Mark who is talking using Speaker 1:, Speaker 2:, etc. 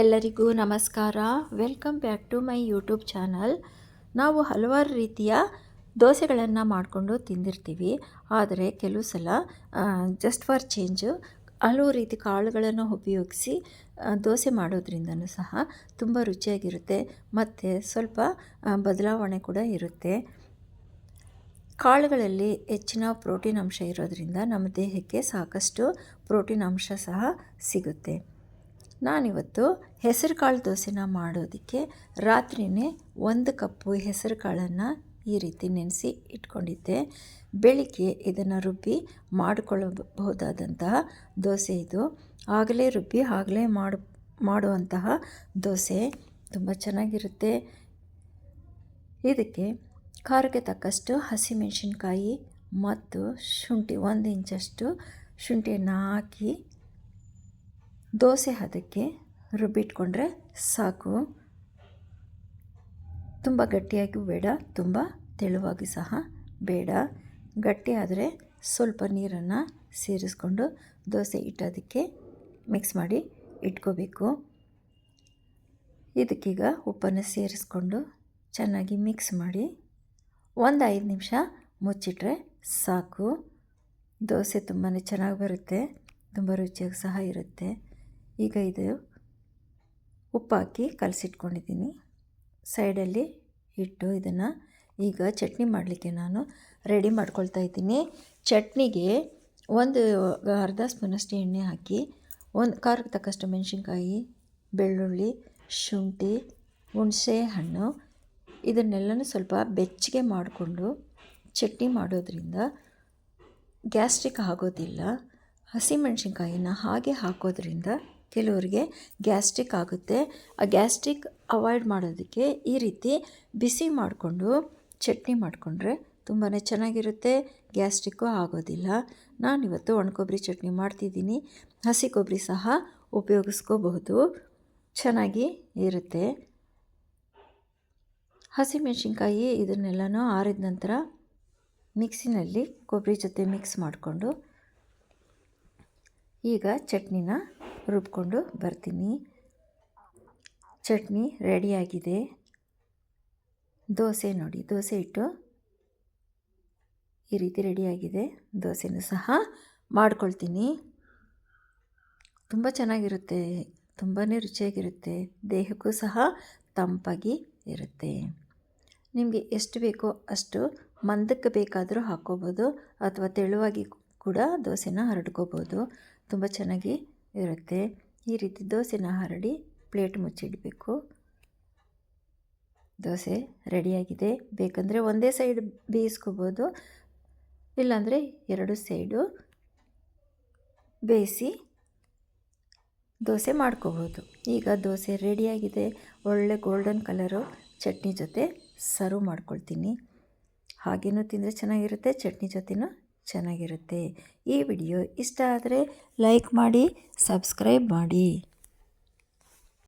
Speaker 1: ಎಲ್ಲರಿಗೂ ನಮಸ್ಕಾರ. Welcome back to my YouTube channel ನಾವು ಹಲವಾರು ರೀತಿಯ ದೋಸೆಗಳನ್ನು ಮಾಡಿಕೊಂಡು ತಿಂದಿರ್ತೀವಿ. ಆದರೆ ಕೆಲವು ಸಲ ಜಸ್ಟ್ ಫಾರ್ ಚೇಂಜು ಹಲವು ರೀತಿ ಕಾಳುಗಳನ್ನು ಉಪಯೋಗಿಸಿ ದೋಸೆ ಮಾಡೋದ್ರಿಂದನೂ ಸಹ ತುಂಬ ರುಚಿಯಾಗಿರುತ್ತೆ. ಮತ್ತು ಸ್ವಲ್ಪ ಬದಲಾವಣೆ ಕೂಡ ಇರುತ್ತೆ. ಕಾಳುಗಳಲ್ಲಿ ಹೆಚ್ಚಿನ ಪ್ರೋಟೀನ್ ಅಂಶ ಇರೋದರಿಂದ ನಮ್ಮ ದೇಹಕ್ಕೆ ಸಾಕಷ್ಟು ಪ್ರೋಟೀನ್ ಅಂಶ ಸಹ ಸಿಗುತ್ತೆ. ನಾನಿವತ್ತು ಹೆಸರು ಕಾಳು ದೋಸೆನ ಮಾಡೋದಕ್ಕೆ ರಾತ್ರಿಯೇ ಒಂದು ಕಪ್ಪು ಹೆಸರು ಕಾಳನ್ನು ಈ ರೀತಿ ನೆನೆಸಿ ಇಟ್ಕೊಂಡಿದ್ದೆ. ಬೆಳಿಗ್ಗೆ ಇದನ್ನು ರುಬ್ಬಿ ಮಾಡಿಕೊಳ್ಳಬಹುದಾದಂತಹ ದೋಸೆ ಇದು. ಆಗಲೇ ರುಬ್ಬಿ ಆಗಲೇ ಮಾಡು, ಮಾಡುವಂತಹ ದೋಸೆ. ತುಂಬ ಚೆನ್ನಾಗಿರುತ್ತೆ. ಇದಕ್ಕೆ ಖಾರಕ್ಕೆ ತಕ್ಕಷ್ಟು ಹಸಿಮೆಣಸಿನ್ಕಾಯಿ ಮತ್ತು ಶುಂಠಿ, ಒಂದು ಇಂಚಷ್ಟು ಶುಂಠಿಯನ್ನು ಹಾಕಿ ದೋಸೆ ಹದಕ್ಕೆ ರುಬ್ಬಿಟ್ಕೊಂಡ್ರೆ ಸಾಕು. ತುಂಬ ಗಟ್ಟಿಯಾಗಿ ಬೇಡ, ತುಂಬ ತೆಳುವಾಗಿ ಸಹ ಬೇಡ. ಗಟ್ಟಿಯಾದರೆ ಸ್ವಲ್ಪ ನೀರನ್ನು ಸೇರಿಸ್ಕೊಂಡು ದೋಸೆ ಇಟ್ಟೋದಕ್ಕೆ ಮಿಕ್ಸ್ ಮಾಡಿ ಇಟ್ಕೋಬೇಕು. ಇದಕ್ಕೀಗ ಉಪ್ಪನ್ನು ಸೇರಿಸ್ಕೊಂಡು ಚೆನ್ನಾಗಿ ಮಿಕ್ಸ್ ಮಾಡಿ ಒಂದು ಐದು ನಿಮಿಷ ಮುಚ್ಚಿಟ್ರೆ ಸಾಕು. ದೋಸೆ ತುಂಬಾ ಚೆನ್ನಾಗಿ ಬರುತ್ತೆ, ತುಂಬ ರುಚಿಯಾಗಿ ಸಹ ಇರುತ್ತೆ. ಈಗ ಇದು ಉಪ್ಪು ಹಾಕಿ ಕಲಸಿಟ್ಕೊಂಡಿದ್ದೀನಿ. ಸೈಡಲ್ಲಿ ಇಟ್ಟು ಇದನ್ನು ಈಗ ಚಟ್ನಿ ಮಾಡಲಿಕ್ಕೆ ನಾನು ರೆಡಿ ಮಾಡ್ಕೊಳ್ತಾ ಇದ್ದೀನಿ. ಚಟ್ನಿಗೆ ಒಂದು ಅರ್ಧ ಸ್ಪೂನಷ್ಟು ಎಣ್ಣೆ ಹಾಕಿ, ಒಂದು ಖಾರಕ್ಕೆ ತಕ್ಕಷ್ಟು ಮೆಣಸಿನ್ಕಾಯಿ, ಬೆಳ್ಳುಳ್ಳಿ, ಶುಂಠಿ, ಹುಣಸೆ ಹಣ್ಣು ಇದನ್ನೆಲ್ಲನೂ ಸ್ವಲ್ಪ ಬೆಚ್ಚಗೆ ಮಾಡಿಕೊಂಡು ಚಟ್ನಿ ಮಾಡೋದ್ರಿಂದ ಗ್ಯಾಸ್ಟ್ರಿಕ್ ಆಗೋದಿಲ್ಲ. ಹಸಿಮೆಣ್ಸಿನ್ಕಾಯಿನ ಹಾಗೆ ಹಾಕೋದ್ರಿಂದ ಕೆಲವರಿಗೆ ಗ್ಯಾಸ್ಟ್ರಿಕ್ ಆಗುತ್ತೆ. ಆ ಗ್ಯಾಸ್ಟ್ರಿಕ್ ಅವಾಯ್ಡ್ ಮಾಡೋದಕ್ಕೆ ಈ ರೀತಿ ಬಿಸಿ ಮಾಡಿಕೊಂಡು ಚಟ್ನಿ ಮಾಡಿಕೊಂಡ್ರೆ ತುಂಬಾ ಚೆನ್ನಾಗಿರುತ್ತೆ. ಗ್ಯಾಸ್ಟ್ರಿಕ್ಕು ಆಗೋದಿಲ್ಲ. ನಾನಿವತ್ತು ಒಣಕೊಬ್ಬರಿ ಚಟ್ನಿ ಮಾಡ್ತಿದ್ದೀನಿ. ಹಸಿ ಕೊಬ್ಬರಿ ಸಹ ಉಪಯೋಗಿಸ್ಕೋಬಹುದು. ಚೆನ್ನಾಗಿ ಇರುತ್ತೆ. ಹಸಿಮೆಣ್ಸಿನ್ಕಾಯಿ ಇದನ್ನೆಲ್ಲನೂ ಆರಿದ ನಂತರ ಮಿಕ್ಸಿನಲ್ಲಿ ಕೊಬ್ಬರಿ ಜೊತೆ ಮಿಕ್ಸ್ ಮಾಡಿಕೊಂಡು ಈಗ ಚಟ್ನಿನ ರುಬ್ಕೊಂಡು ಬರ್ತೀನಿ. ಚಟ್ನಿ ರೆಡಿಯಾಗಿದೆ ದೋಸೆ ನೋಡಿ, ದೋಸೆ ಇಟ್ಟು ಈ ರೀತಿ ರೆಡಿಯಾಗಿದೆ ದೋಸೆನೂ ಸಹ ಮಾಡ್ಕೊಳ್ತೀನಿ. ತುಂಬ ಚೆನ್ನಾಗಿರುತ್ತೆ ತುಂಬಾ ರುಚಿಯಾಗಿರುತ್ತೆ, ದೇಹಕ್ಕೂ ಸಹ ತಂಪಾಗಿ ಇರುತ್ತೆ. ನಿಮಗೆ ಎಷ್ಟು ಬೇಕೋ ಅಷ್ಟು ಮಂದಕ್ಕೆ ಬೇಕಾದರೂ ಹಾಕ್ಕೋಬೋದು ಅಥವಾ ತೆಳುವಾಗಿ ಕೂಡ ದೋಸೆನ ಹರಡ್ಕೋಬೋದು. ತುಂಬ ಚೆನ್ನಾಗಿ ಇರುತ್ತೆ. ಈ ರೀತಿ ದೋಸೆನ ಹರಡಿ ಪ್ಲೇಟ್ ಮುಚ್ಚಿಡಬೇಕು. ದೋಸೆ ರೆಡಿಯಾಗಿದೆ. ಬೇಕಂದರೆ ಒಂದೇ ಸೈಡ್ ಬೇಯಿಸ್ಕೋಬೋದು. ಇಲ್ಲಾಂದರೆ ಎರಡು ಸೈಡು ಬೇಯಿಸಿ ದೋಸೆ ಮಾಡ್ಕೋಬೋದು. ಈಗ ದೋಸೆ ರೆಡಿಯಾಗಿದೆ. ಒಳ್ಳೆ ಗೋಲ್ಡನ್ ಕಲರು ಚಟ್ನಿ ಜೊತೆ ಸರ್ವ್ ಮಾಡ್ಕೊಳ್ತೀನಿ. ಹಾಗೇನೂ ತಿಂದರೆ ಚೆನ್ನಾಗಿರುತ್ತೆ. ಚಟ್ನಿ ಜೊತೆನೂ ಚೆನ್ನಾಗಿರುತ್ತೆ ಈ ವಿಡಿಯೋ ಇಷ್ಟ ಆದರೆ ಲೈಕ್ ಮಾಡಿ ಸಬ್ಸ್ಕ್ರೈಬ್ ಮಾಡಿ.